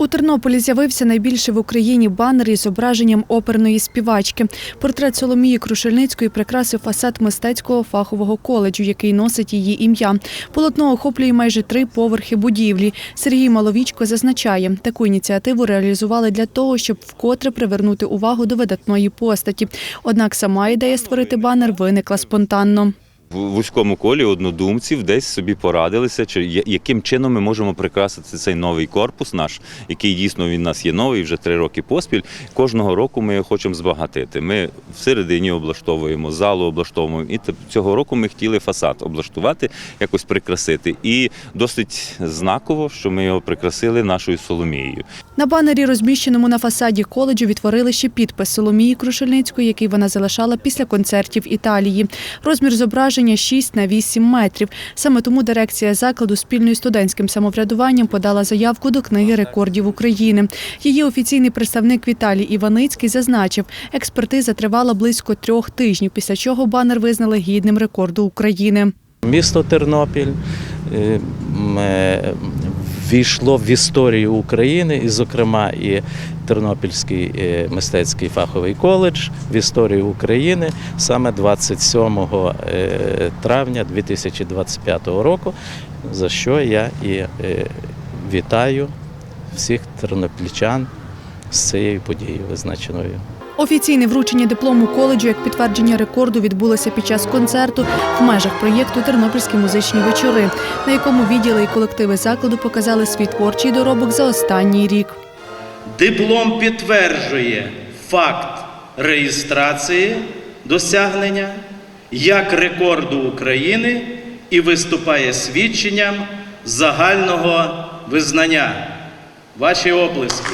У Тернополі з'явився найбільший в Україні банер із зображенням оперної співачки. Портрет Соломії Крушельницької прикрасив фасад мистецького фахового коледжу, який носить її ім'я. Полотно охоплює майже три поверхи будівлі. Сергій Маловічко зазначає, таку ініціативу реалізували для того, щоб вкотре привернути увагу до видатної постаті. Однак сама ідея створити банер виникла спонтанно. В вузькому колі однодумців десь собі порадилися, чи яким чином ми можемо прикрасити цей новий корпус наш, який дійсно він нас є новий вже три роки поспіль. Кожного року ми його хочемо збагатити. Ми всередині облаштовуємо залу, облаштовуємо. І цього року ми хотіли фасад облаштувати, якось прикрасити. І досить знаково, що ми його прикрасили нашою Соломією. На банері, розміщеному на фасаді коледжу, відтворили ще підпис Соломії Крушельницької, який вона залишала після концертів Італії. Розмір зображення 6 на 8 метрів. Саме тому дирекція закладу спільно із студентським самоврядуванням подала заявку до книги рекордів України. Її офіційний представник Віталій Іваницький зазначив, експертиза тривала близько трьох тижнів, після чого банер визнали гідним рекорду України. Місто Тернопіль м, ввійшло в історію України, і, зокрема, і Тернопільський е, мистецький фаховий коледж в історію України саме 27 е, травня 2025 року, за що я і е, вітаю всіх тернопільчан з цією подією визначеною. Офіційне вручення диплому коледжу як підтвердження рекорду відбулося під час концерту в межах проєкту Тернопільські музичні вечори, на якому відділи і колективи закладу показали свій творчий доробок за останній рік. Диплом підтверджує факт реєстрації досягнення як рекорду України і виступає свідченням загального визнання. Ваші оплески.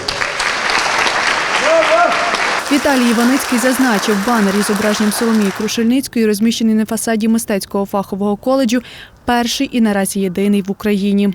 Віталій Іваницький зазначив, банер із зображенням Соломії Крушельницької, розміщений на фасаді мистецького фахового коледжу, перший і наразі єдиний в Україні.